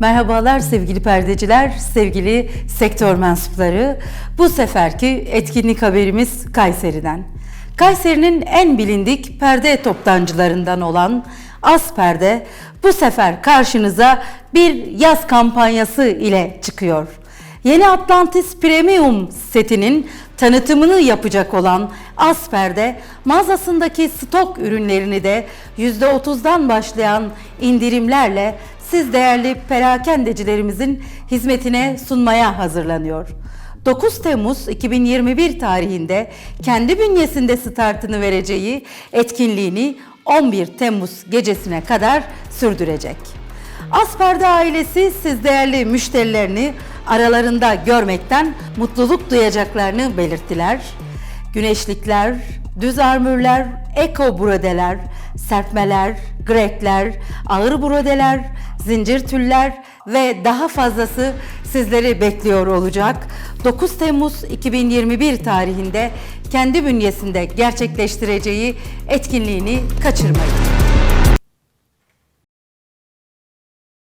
Merhabalar sevgili perdeciler, sevgili sektör mensupları. Bu seferki etkinlik haberimiz Kayseri'den. Kayseri'nin en bilindik perde toptancılarından olan Asperde bu sefer karşınıza bir yaz kampanyası ile çıkıyor. Yeni Atlantis Premium setinin tanıtımını yapacak olan Asper'de mağazasındaki stok ürünlerini de %30'dan başlayan indirimlerle siz değerli perakendecilerimizin hizmetine sunmaya hazırlanıyor. 9 Temmuz 2021 tarihinde kendi bünyesinde startını vereceği etkinliğini 11 Temmuz gecesine kadar sürdürecek. Asperde ailesi siz değerli müşterilerini aralarında görmekten mutluluk duyacaklarını belirttiler. Güneşlikler, düz armürler, eko brodeler, serpmeler, grekler, ağır brodeler, zincir tüller ve daha fazlası sizleri bekliyor olacak. 9 Temmuz 2021 tarihinde kendi bünyesinde gerçekleştireceği etkinliğini kaçırmayın.